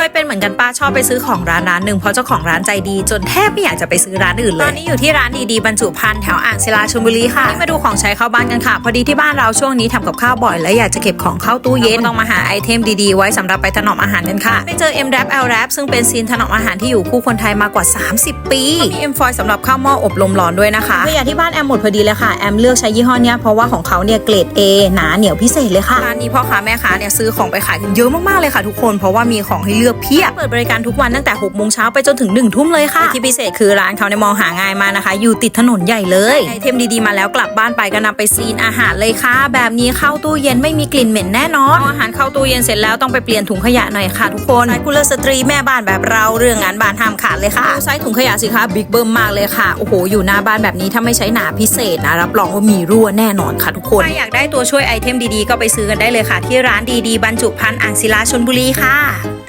เคยเป็นเหมือนกันป้าชอบไปซื้อของร้านร้านหนึ่งเพราะเจ้าของร้านใจดี จนแทบไม่อยากจะไปซื้อร้านอื่นเลยตอนนี้อยู่ที่ร้านดีๆบรรจุภัณฑ์แถวอ่างศิลาชลบุรีค่ะนี่มาดูของใช้เข้าบ้านกันค่ะ พอดีที่บ้านเราช่วงนี้ทำกับข้าวบ่อย และอยากจะเก็บของเข้าตู้เย็นต้องมาหาไอเทมดีๆไว้สำหรับไปถนอมอาหารกันค่ะไปเจอ M Rap L Rap ซึ่งเป็นซีนถนอมอาหารที่อยู่คู่คนไทยมากว่า 30 ปีมี M Foil สำหรับข้าวหม้ออบลมร้อนด้วยนะคะขยะที่บ้านแอมหมดพอดีเลยค่ะแอมเลือกใช้ยี่ห้อเนี้ยเพราะว่าของเขาเนี่ยเกรด A หนาเหนียวพิเศษเลยค่ะร้านนี้พ่อค้าแม่ค้าเนี่ยซื้อของไปขายกันเยอะมากๆเลยค่ะ ทุกคนเพราะว่ามีของให้เลือกเพียบ เปิดบริการทุกวันตั้งแต่6โมงเช้าไปจนถึง1ทุ่มเลยค่ะ ที่พิเศษคือร้านเขาเนี่ยมองหาง่ายมากนะคะ อยู่ติดถนนใหญ่เลยไอเทมดีๆมาแล้วกลับบ้านไปก็นำไปซีนอาหารเลยค่ะ แบบนี้เข้าตู้เย็นไม่มีกลิ่นเหม็นแน่นอนเอาอาหารเข้าตู้เย็นเสร็จแล้วต้องไปเปลี่ยนถุงขยะหน่อยค่ะทุกคนไอ้กุลสตรีแม่บ้านแบบเราเรื่องงานบ้านห้ามขาดเลยค่ะดูไซส์ถุงขยะสิคะบิ๊กเบิ้มมากเลยค่ะโอ้โหอยู่หน้าบ้านแบบนี้ถ้าไม่ใช้หนาพิเศษนะรับรองว่ามีรั่วแน่นอนค่ะทุกคนใครอยากได้ตัวช่วยไอเทมดีๆ ก็ไปซื้อกันได้เลยค่ะ ที่ร้านดีๆบรรจุภัณฑ์อ่างศิลาชลบุรีค่ะ